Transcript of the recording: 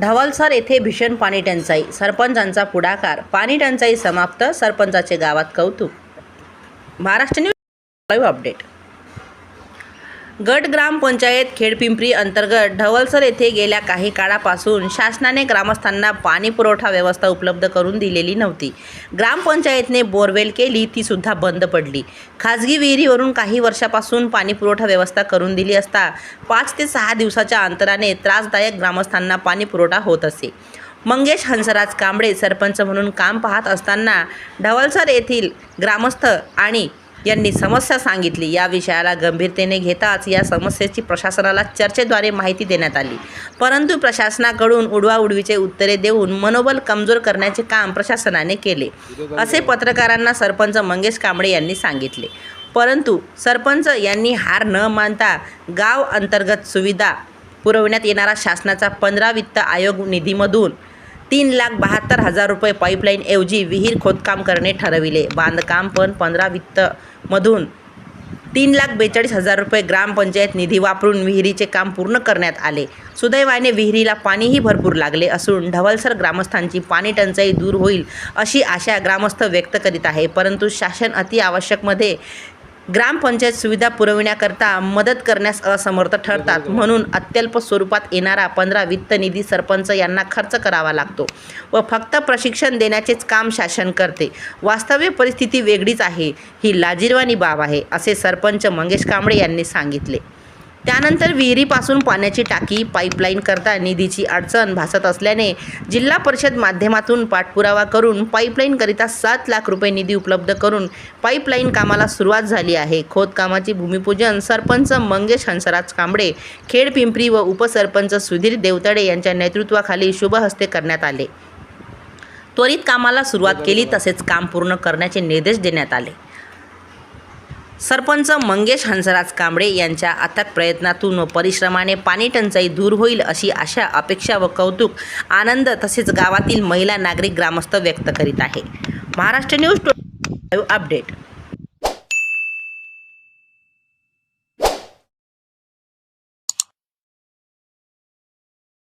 ढवलसर येथे भीषण पाणी टंचाई. सरपंचांचा पुढाकार. पाणी टंचाई समाप्त. सरपंचाचे गावात कौतुक. महाराष्ट्र न्यूज लाईव्ह अपडेट गट ग्रामपंचायत खेडपिंपरी अंतर्गत ढवलसर येथे गेल्या काही काळापासून शासनाने ग्रामस्थांना पाणी पुरवठा व्यवस्था उपलब्ध करून दिलेली नव्हती. ग्रामपंचायतने बोरवेल केली ती सुद्धा बंद पडली. खाजगी विहिरीवरून काही वर्षापासून पाणी पुरवठा व्यवस्था करून दिली असता पाच ते सहा दिवसाच्या अंतराने त्रासदायक ग्रामस्थांना पाणी पुरवठा होत असे. मंगेश हंसराज कांबळे सरपंच म्हणून काम पाहत असताना ढवलसर येथील ग्रामस्थ आणि यांनी समस्या सांगितली. या विषयाला गंभीरतेने घेताच या समस्येची प्रशासनाला चर्चेद्वारे माहिती देण्यात आली. परंतु प्रशासनाकडून उडवाउडवीचे उत्तरे देऊन मनोबल कमजोर करण्याचे काम प्रशासनाने केले. असे पत्रकारांना सरपंच मंगेश कांबळे यांनी सांगितले. परंतु सरपंच यांनी हार न मानता गाव अंतर्गत सुविधा पुरवण्यात येणारा शासनाचा पंधरा वित्त आयोग निधीमधून तीन लाख बहात्तर हजार रुपये पाईपलाईनऐवजी विहीर खोदकाम करणे ठरविले. बांधकाम पण पंधरा वित्तमधून. तीन लाख बेचाळीस हजार रुपये ग्रामपंचायत निधी वापरून विहिरीचे काम पूर्ण करण्यात आले. सुदैवाने विहिरीला पाणीही भरपूर लागले असून ढवलसर ग्रामस्थांची पाणी टंचाई दूर होईल अशी आशा ग्रामस्थ व्यक्त करीत आहे. परंतु शासन अति आवश्यकमध्ये ग्रामपंचायत सुविधा पुरविण्याकरता मदत करण्यास असमर्थ ठरतात. म्हणून अत्यल्प स्वरूपात येणारा पंधरा वित्त निधी सरपंच यांना खर्च करावा लागतो व फक्त प्रशिक्षण देण्याचेच काम शासन करते. वास्तव्य परिस्थिती वेगळीच आहे. ही लाजिरवाणी बाब आहे असे सरपंच मंगेश कांबळे यांनी सांगितले. त्यानंतर विहिरीपासून पाण्याची टाकी पाईपलाईन करता निधीची अडचण भासत असल्याने जिल्हा परिषद माध्यमातून पाठपुरावा करून पाईपलाईनकरिता सात लाख रुपये निधी उपलब्ध करून पाईपलाईन कामाला सुरुवात झाली आहे. खोदकामाची भूमिपूजन सरपंच मंगेश हंसराज कांबळे खेड पिंपरी व उपसरपंच सुधीर देवतडे यांच्या नेतृत्वाखाली शुभहस्ते करण्यात आले. त्वरित कामाला सुरुवात केली तसेच काम पूर्ण करण्याचे निर्देश देण्यात आले. सरपंच मंगेश हंसराज कांबळे यांच्या अथक प्रयत्नातून व परिश्रमाने पाणी टंचाई दूर होईल अशी आशा अपेक्षा व कौतुक आनंद तसेच गावातील महिला नागरिक ग्रामस्थ व्यक्त करीत आहे. Maharashtra news update